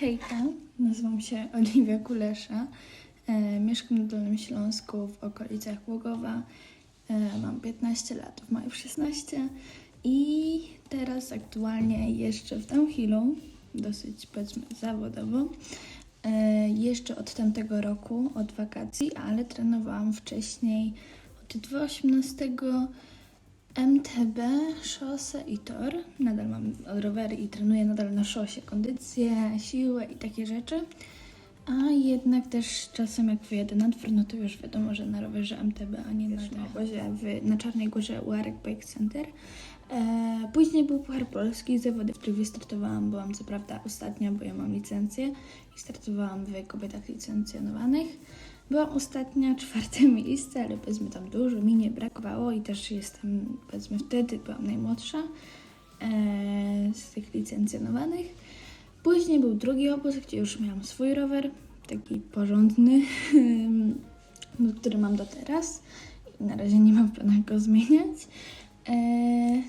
Hejka, nazywam się Oliwia Kulesza. E, mieszkam na Dolnym Śląsku w okolicach Głogowa. E, mam 15 lat, w maju 16 i teraz aktualnie jeszcze w downhillu, dosyć powiedzmy zawodowo. E, jeszcze od tamtego roku, od wakacji, ale trenowałam wcześniej od 2018 MTB, szosę i tor. Nadal mam rowery i trenuję nadal na szosie kondycję, siłę i takie rzeczy. A jednak też czasem jak wyjedę na dwór, no to już wiadomo, że na rowerze MTB, a nie na, na, obozie w, na Czarnej Górze Uarek Bike Center. E, później był Puchar Polski, zawody, w których wystartowałam. Byłam co prawda ostatnia, bo ja mam licencję i startowałam w kobietach licencjonowanych. Byłam ostatnia, czwarte miejsce, ale powiedzmy tam dużo mi nie brakowało i też jestem, powiedzmy wtedy byłam najmłodsza e, z tych licencjonowanych. Później był drugi obóz, gdzie już miałam swój rower, taki porządny, który mam do teraz. Na razie nie mam w planach go zmieniać. E,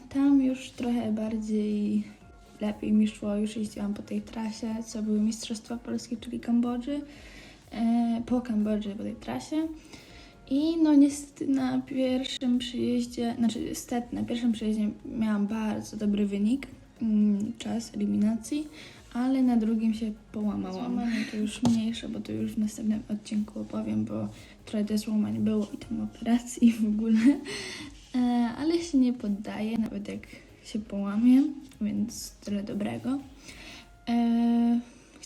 tam już trochę bardziej lepiej mi szło, już jeździłam po tej trasie, co były Mistrzostwa Polskie, czyli Kambodży po Kambodży, po tej trasie. I no niestety na pierwszym przyjeździe, znaczy niestety na pierwszym przyjeździe miałam bardzo dobry wynik, mm, czas eliminacji, ale na drugim się połamałam. Złamanie to już mniejsze, bo to już w następnym odcinku opowiem, bo trochę tych złamań było i tam operacji w ogóle. E, ale się nie poddaję, nawet jak się połamię, więc tyle dobrego.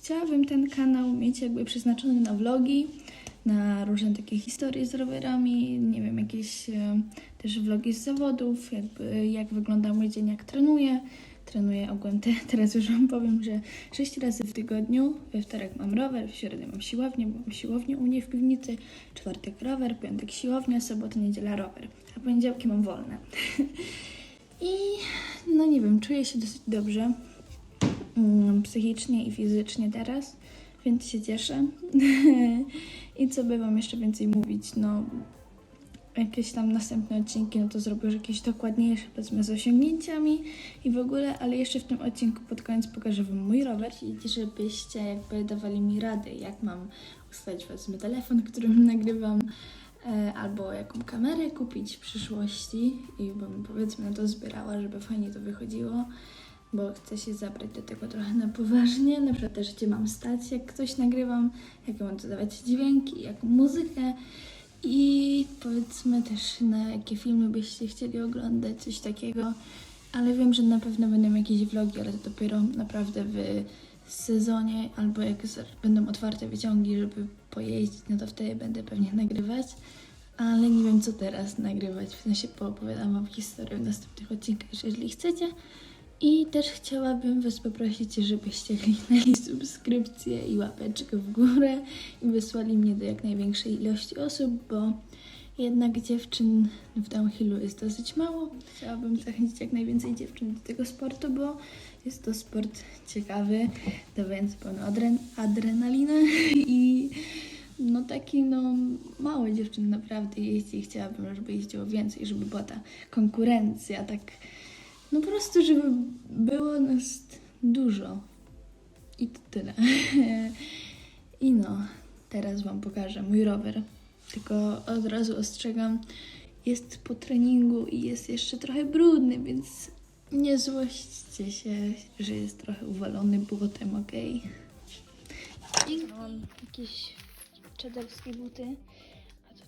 Chciałabym ten kanał mieć jakby przeznaczony na vlogi, na różne takie historie z rowerami, nie wiem, jakieś e, też vlogi z zawodów, jakby jak wygląda mój dzień, jak trenuję. Trenuję ogółem, te, teraz już Wam powiem, że 6 razy w tygodniu, we wtorek mam rower, w środę mam siłownię, bo mam siłownię u mnie w piwnicy, czwartek rower, piątek siłownia, sobota, niedziela rower, a poniedziałki mam wolne. I no nie wiem, czuję się dosyć dobrze psychicznie i fizycznie teraz, więc się cieszę. I co by Wam jeszcze więcej mówić? No, jakieś tam następne odcinki, no to zrobię już jakieś dokładniejsze, powiedzmy, z osiągnięciami i w ogóle, ale jeszcze w tym odcinku pod koniec pokażę Wam mój rower i żebyście jakby dawali mi rady, jak mam ustawić, powiedzmy, telefon, którym nagrywam, e, albo jaką kamerę kupić w przyszłości i bym, powiedzmy, na to zbierała, żeby fajnie to wychodziło bo chcę się zabrać do tego trochę na poważnie, na przykład też gdzie mam stać, jak ktoś nagrywam, jakie mam dodawać dźwięki, jaką muzykę i powiedzmy też na jakie filmy byście chcieli oglądać, coś takiego, ale wiem, że na pewno będą jakieś vlogi, ale to dopiero naprawdę w sezonie albo jak będą otwarte wyciągi, żeby pojeździć, no to wtedy będę pewnie nagrywać. Ale nie wiem, co teraz nagrywać. W sensie poopowiadam Wam historię w następnych odcinkach, jeżeli chcecie. I też chciałabym Was poprosić, żebyście kliknęli subskrypcję i łapeczkę w górę i wysłali mnie do jak największej ilości osób, bo jednak dziewczyn w downhillu jest dosyć mało. Chciałabym zachęcić jak najwięcej dziewczyn do tego sportu, bo jest to sport ciekawy, dawający pełną adren- adrenalinę i no taki no mało dziewczyn naprawdę jeździ i chciałabym, żeby jeździło więcej, żeby była ta konkurencja, tak no po prostu, żeby było nas dużo. I to tyle. I no, teraz Wam pokażę mój rower. Tylko od razu ostrzegam, jest po treningu i jest jeszcze trochę brudny, więc nie złośćcie się, że jest trochę uwalony błotem, ok? I mam jakieś czederskie buty,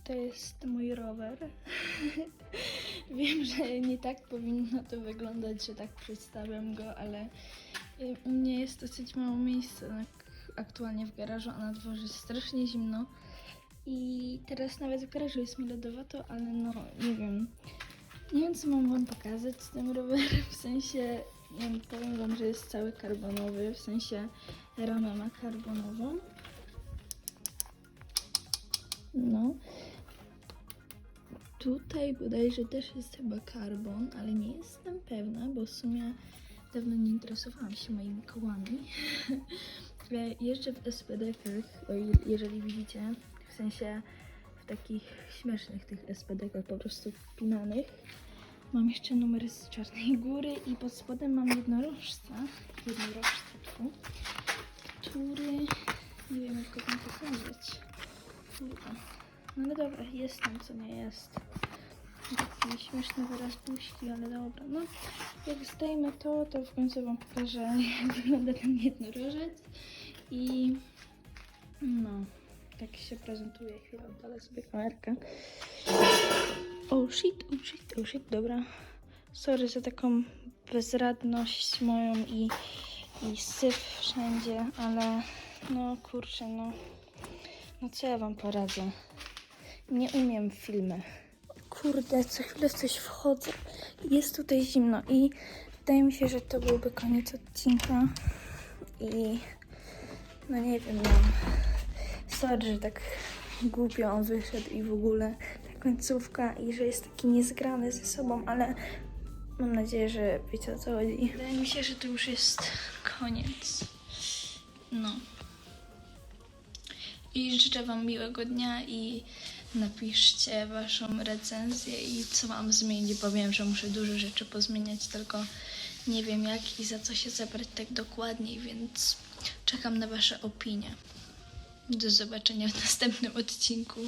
tutaj jest mój rower. Wiem, że nie tak powinno to wyglądać, że tak przedstawiam go, ale y, u mnie jest dosyć mało miejsca na, aktualnie w garażu, a na dworze jest strasznie zimno. I teraz nawet w garażu jest mi lodowato, ale no nie wiem. Nie wiem, co mam wam pokazać z tym rowerem, w sensie, wiem, powiem wam, że jest cały karbonowy, w sensie ramę ma karbonową. No. Tutaj bodajże też jest chyba karbon, ale nie jestem pewna, bo w sumie dawno nie interesowałam się moimi kołami. Ale Jeżdżę w SPD-kach, jeżeli widzicie, w sensie w takich śmiesznych tych SPD-kach po prostu wpinanych. Mam jeszcze numer z Czarnej Góry i pod spodem mam jednorożca, jednorożca tu, góry. Nie wiem, jak go tam pokazać. Kurwa. No ale dobra, jest tam, co nie jest. Taki śmieszny ale dobra. No, jak zdejmę to, to w końcu Wam pokażę, jak wygląda ten jednorożec. I no, tak się prezentuje. Chwilę oddalę sobie kamerkę. Oh shit, oh shit, oh shit, dobra. Sorry za taką bezradność moją i, i syf wszędzie, ale no kurczę, no. No co ja wam poradzę? Nie umiem filmy. Kurde, co chwilę coś wchodzę. Jest tutaj zimno i wydaje mi się, że to byłby koniec odcinka. I no nie wiem, no. Sorry, że tak głupio on wyszedł i w ogóle ta końcówka i że jest taki niezgrany ze sobą, ale mam nadzieję, że wiecie o co chodzi. Wydaje mi się, że to już jest koniec. No. I życzę Wam miłego dnia i napiszcie Waszą recenzję i co mam zmienić, bo wiem, że muszę dużo rzeczy pozmieniać, tylko nie wiem jak i za co się zabrać tak dokładniej, więc czekam na Wasze opinie. Do zobaczenia w następnym odcinku.